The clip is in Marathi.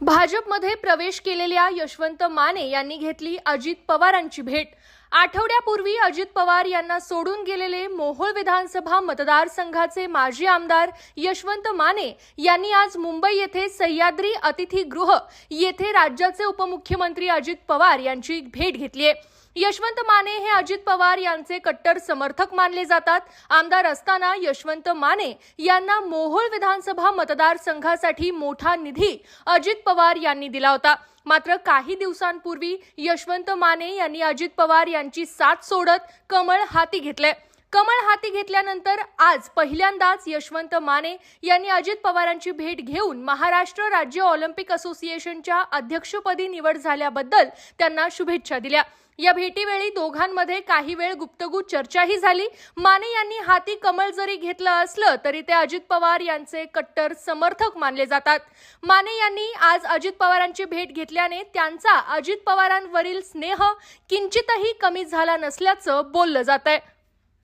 भाजपमध्ये प्रवेश केलेल्या यशवंत माने यांनी घेतली अजित पवारांची भेट. आठवड्यापूर्वी अजित पवार यांना सोडून गेलेले मोहोळ विधानसभा मतदारसंघाचे माजी आमदार यशवंत माने यांनी आज मुंबई येथे सह्याद्री अतिथीगृह येथे राज्याचे उपमुख्यमंत्री अजित पवार यांची भेट घेतली आहे. यशवंत माने हे अजित पवार यांचे कट्टर समर्थक मानले जातात. आमदार असताना यशवंत माने यांना मोहोळ विधानसभा मतदारसंघासाठी मोठा निधी अजित पवार यांनी दिला होता. मात्र काही दिवसांपूर्वी यशवंत माने यांनी अजित पवार यांची साथ सोडत कमळ हाती घेतले. कमळ हाती घेतल्यानंतर आज पहिल्यांदाच यशवंत माने यांनी अजित पवारांची भेट घेऊन महाराष्ट्र राज्य ऑलिम्पिक असोसिएशनच्या अध्यक्षपदी निवड झाल्याबद्दल त्यांना शुभेच्छा दिल्या. या भेटीवेळी दोघांमध्ये काही वेळ गुप्तगुप्त चर्चाही झाली. माने यांनी हाती कमळ जरी घेतलं असलं तरी ते अजित पवार यांचे कट्टर समर्थक मानले जातात. माने यांनी आज अजित पवारांची भेट घेतल्याने त्यांचा अजित पवारांवरील स्नेह किंचितही कमी झाला नसल्याचं बोललं जात आहे